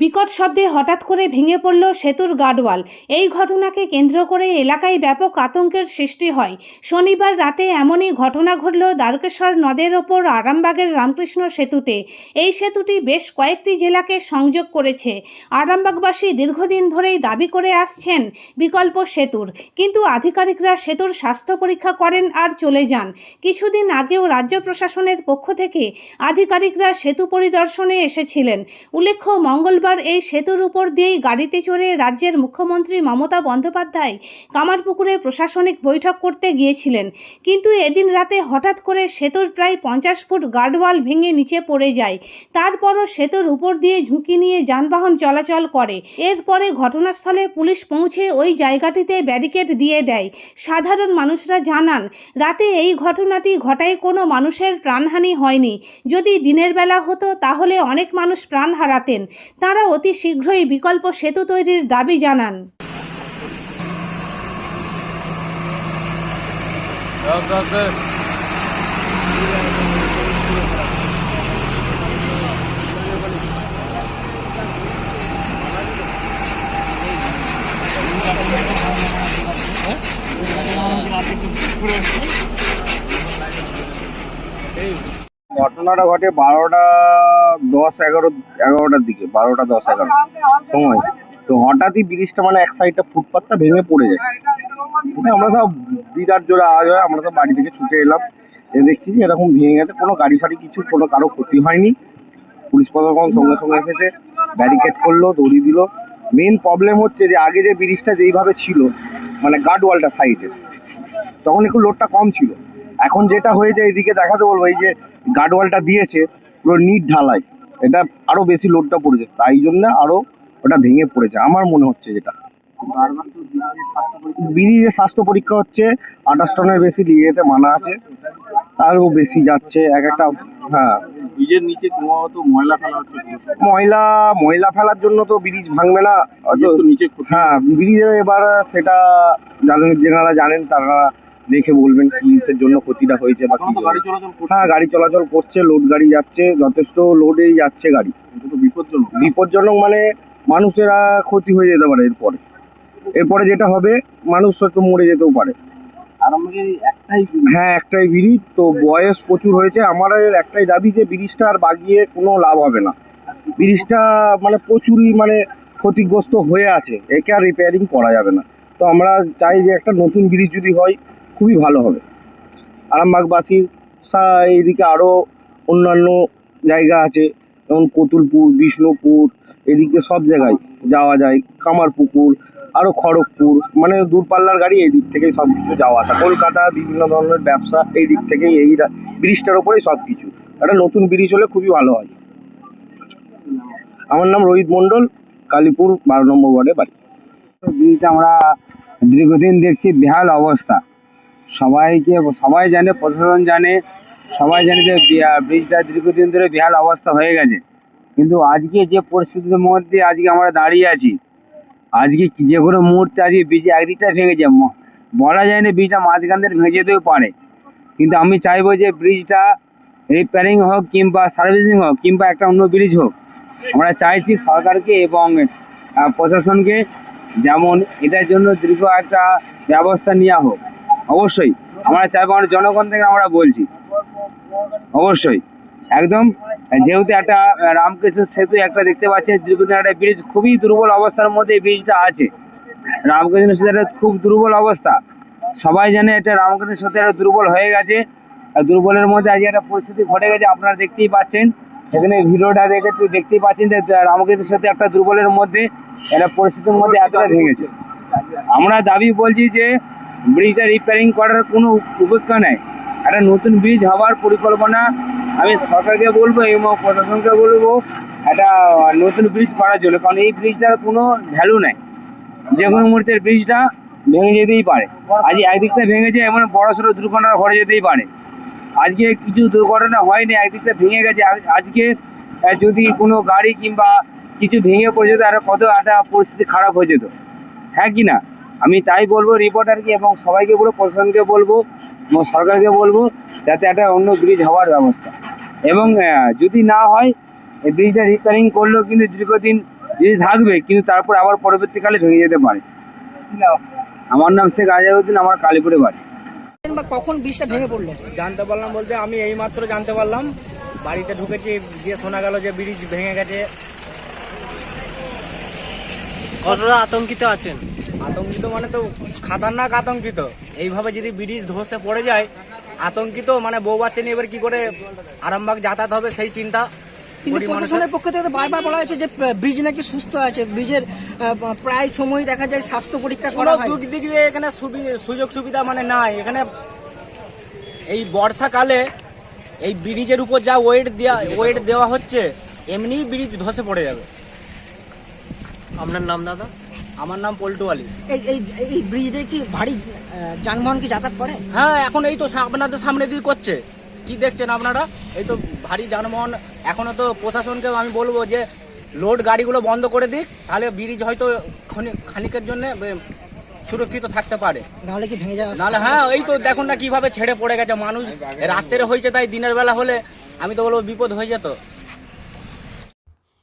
বিকট শব্দে হঠাৎ করে ভেঙে পড়ল সেতুর গার্ডওয়াল এই ঘটনাকে কেন্দ্র করে এলাকায় ব্যাপক আতঙ্কের সৃষ্টি হয়। শনিবার রাতে এমনই ঘটনা ঘটল দ্বারকেশ্বর নদের ওপর আরামবাগের রামকৃষ্ণ সেতুতে। এই সেতুটি বেশ কয়েকটি জেলাকে সংযোগ করেছে। আরামবাগবাসী দীর্ঘদিন ধরেই দাবি করে আসছেন বিকল্প সেতুর। কিন্তু আধিকারিকরা সেতুর স্বাস্থ্য পরীক্ষা করেন আর চলে যান। কিছুদিন আগেও রাজ্য প্রশাসনের পক্ষ থেকে আধিকারিকরা সেতু পরিদর্শনে এসেছিলেন। উল্লেখ্য, মঙ্গলবার এই সেতুর উপর দিয়েই গাড়িতে চড়ে রাজ্যের মুখ্যমন্ত্রী মমতা বন্দ্যোপাধ্যায় কামারপুকুরে প্রশাসনিক বৈঠক করতে গিয়েছিলেন। কিন্তু এদিন রাতে হঠাৎ করে সেতুর প্রায় পঞ্চাশ ফুট গার্ডওয়াল ভেঙে নিচে পড়ে যায়। তারপরও সেতুর উপর দিয়ে ঝুঁকি নিয়ে যানবাহন চলাচল করে। এরপরে ঘটনাস্থলে পুলিশ পৌঁছে ওই জায়গাটিতে ব্যারিকেড দিয়ে দেয়। সাধারণ মানুষরা জানান, রাতে এই ঘটনাটি ঘটায় কোনো মানুষের প্রাণহানি হয়নি। যদি দিনের বেলা হতো, তাহলে অনেক মানুষ প্রাণ হারাতেন। তারা অতি শীঘ্রই বিকল্প সেতু তৈরির দাবি জানান। ঘটনাটা ঘটে বারোটা দশ এগারো, এগারোটার দিকে, বারোটা, দশ, এগারো। সময়। তো হঠাৎই ব্রিজটা মানে এক সাইডটা ফুটপাথটা ভেঙে পড়ে যায়। আমরা সব বিরাট জোরে আওয়াজ হয়, আমরা সব বাড়ি থেকে ছুটে এলাম। এ দেখছি যে এরকম ভেঙে গেছে, কোনো গাড়ি ফাড়ি কিছু, কোনো কারও ক্ষতি হয়নি। পুলিশ প্রশাসন সঙ্গে সঙ্গে এসেছে ব্যারিকেড করল, দড়ি দিল। মেন প্রবলেম হচ্ছে যে আগে যে ব্রিজটা যেইভাবে ছিল মানে গার্ড ওয়ালটা সাইডে তখন একটু লোডটা কম ছিল। এখন যেটা হয়েছে, এইদিকে দেখাতে বলব, এই যে গার্ডওয়ালটা দিয়েছে পুরো নিট ঢালাই। এটা আরও বেশি লোডটা পড়েছে তাই জন্য আরও ওটা ভেঙে পড়েছে। আমার মনে হচ্ছে যেটা। ব্রিজে স্বাস্থ্য পরীক্ষা হচ্ছে আঠাশ টনের বেশি নিয়ে মানা আছে আরও বেশি যাচ্ছে এক একটা হ্যাঁ। ব্রিজের নিচে ক্রমাগত ময়লা ফেলা হচ্ছে। ময়লা ময়লা ফেলার জন্য তো ব্রিজ ভাঙবে না। নিচে হ্যাঁ ব্রিজের এবার সেটা জানেন যেনারা জানেন তারা দেখে বলবেন কিসের জন্য ক্ষতিটা হয়েছে বা কি হ্যাঁ গাড়ি চলাচল করছে লোড গাড়ি যাচ্ছে যথেষ্ট লোডেই যাচ্ছে গাড়ি। বিপজ্জনক বিপজ্জনক মানে মানুষেরা ক্ষতি হয়ে যেতে পারে এরপরে। এরপরে যেটা হবে মানুষ হয়তো মরে যেতেও পারে। হ্যাঁ একটাই ব্রিজ তো বয়স প্রচুর হয়েছে। আমার একটাই দাবি যে ব্রিজটা আর বাগিয়ে কোনো লাভ হবে না। ব্রিজটা মানে প্রচুরই মানে ক্ষতিগ্রস্ত হয়ে আছে। একে আর রিপেয়ারিং করা যাবে না। তো আমরা চাই যে একটা নতুন ব্রিজ যদি হয় খুবই ভালো হবে। আরামবাগবাসীর এইদিকে আরও অন্যান্য জায়গা আছে, যেমন কতুলপুর, বিষ্ণুপুর, এদিকে সব জায়গায় যাওয়া যায়। কামারপুকুর আরও খড়গপুর মানে দূরপাল্লার গাড়ি এই দিক থেকেই সব কিছু যাওয়া আসা। কলকাতা, বিভিন্ন ধরনের ব্যবসা এই দিক থেকেই, এই ব্রিজটার ওপরেই সব কিছু একটা নতুন ব্রিজ হলে খুবই ভালো হয়। আমার নাম রোহিত মণ্ডল, কালীপুর বারো নম্বর ওয়ার্ডে বাড়ি। ব্রিজটা আমরা দীর্ঘদিন দেখছি, বেহাল অবস্থা। সবাইকে, সবাই জানে, প্রশাসন জানে, সবাই জানে যে ব্রিজটা দীর্ঘদিন ধরে বেহাল অবস্থা হয়ে গেছে। কিন্তু আজকে যে পরিস্থিতির মধ্যে আজকে আমরা দাঁড়িয়ে আছি, আজকে যে কোনো মুহূর্তে আজকে ব্রিজ একদিকটা ভেঙেছে ম- বলা যায় না ব্রিজটা মাঝখান থেকে ভেঙে যেতেও পারে। কিন্তু আমি চাইব যে ব্রিজটা রিপেয়ারিং হোক কিংবা সার্ভিসিং হোক কিংবা একটা অন্য ব্রিজ হোক, আমরা চাইছি সরকারকে এবং প্রশাসনকে যেমন এটার জন্য দীর্ঘ একটা ব্যবস্থা নেওয়া হোক। অবশ্যই। আমরা চাইব আমরা জনগণ থেকে আমরা বলছি। অবশ্যই। একদম। যেহেতু একটা রামকৃষ্ণ সেতু একটা দেখতে পাচ্ছেন, দীর্ঘদিন একটা ব্রিজ খুবই দুর্বল অবস্থার মধ্যে এই ব্রিজটা আছে। রামকৃষ্ণ সেতু একটা খুব দুর্বল অবস্থা। সবাই জানে এটা রামকৃষ্ণ সেতু একটা দুর্বল হয়ে গেছে। দুর্বলের মধ্যে আজকে একটা পরিস্থিতি ঘটে গেছে, আপনারা দেখতেই পাচ্ছেন। এখানে ভিডিওটা দেখে দেখতেই পাচ্ছেন যে রামকৃষ্ণ সেতু একটা দুর্বলের মধ্যে, একটা পরিস্থিতির মধ্যে এতটা ভেঙেছে। আমরা দাবি বলছি যে ব্রিজটা রিপেয়ারিং করার কোনো উপেক্ষা নেই। একটা নতুন ব্রিজ হওয়ার পরিকল্পনা আমি সরকারকে বলব এবং প্রশাসনকে বলব একটা নতুন ব্রিজ করার জন্য, কারণ এই ব্রিজটার কোনো ভ্যালু নেই। যে কোনো মুহূর্তে ব্রিজটা ভেঙে যেতেই পারে। আজ একদিকটা ভেঙেছে, এমন বড় সড়ো দুর্ঘটনা ঘটে যেতেই পারে। আজকে কিছু দুর্ঘটনা হয়নি, একদিকটা ভেঙে গেছে। আজ- আজকে যদি কোনো গাড়ি কিংবা কিছু ভেঙে পড়ে যেত, আর কত একটা পরিস্থিতি খারাপ হয়ে যেত। হ্যাঁ কি না? আমি তাই বলব রিপোর্টারকে এবং সবাইকে বলব প্রশাসনকে বলব এবং সরকারকে বলব যাতে একটা অন্য ব্রিজ হওয়ার ব্যবস্থা। এবং যদি না হয় এই ব্রিজটা রিপেয়ারিং করলেও কিন্তু দীর্ঘদিন যদি থাকবে কিন্তু তারপর আবার পরবর্তীকালে ভেঙে যেতে পারে। আমার নাম শেখ আজারউদ্দিন আমার কালীপুরে বাড়ি। বা কখন ব্রিজটা ভেঙে পড়ল? জানতে পারলাম বলতে আমি এইমাত্র জানতে পারলাম। বাড়িতে ঢুকেছি দিয়ে শোনা গেল যে ব্রিজ ভেঙে গেছে। কতটা আতঙ্কিত আছেন? আতঙ্কিত মানে তো খাতারনাক আতঙ্কিত। এইভাবে যদি ব্রিজ ধসে পড়ে যায় আতঙ্কিত মানে বউ বাচ্চা নিয়ে এবার কি করে আরামবাগ যাতায়াত হবে সেই চিন্তা কিন্তু গরিব মানুষের। প্রশাসনের পক্ষ থেকে তো বারবার বলা হয়েছে যে ব্রিজ নাকি সুস্থ আছে ব্রিজের প্রায় সময় দেখা যায় স্বাস্থ্য পরীক্ষা করা হয়। দিক দিক দিয়ে এখানে সুবি- সুযোগ সুবিধা মানে নাই। এখানে এই বর্ষাকালে এই ব্রিজের উপর যা ওয়েট দেওয়া ওয়েট দেওয়া হচ্ছে এমনি ব্রিজ ধসে পড়ে যাবে। আপনার নাম দাদা? আমার নাম পল্টু আলী। এই এই এই ব্রিজ দিয়ে কি ভারী যানবাহন কি যাতায়াত করে? হ্যাঁ এখন এই তো আপনাদের সামনে দিয়ে করছে। কি দেখছেন আপনারা? এই তো ভারী যানবাহন। এখনও তো প্রশাসনকে আমি বলব যে লোড গাড়িগুলো বন্ধ করে দিক তাহলে ব্রিজ হয়তো খানিকের জন্য সুরক্ষিত থাকতে পারে। নাহলে কি ভেঙে যাবে নাহলে হ্যাঁ এই তো দেখুন না কীভাবে ছেড়ে পড়ে গেছে। মানুষ রাত্রে হয়েছে তাই দিনের বেলা হলে আমি তো বলব বিপদ হয়ে যেত।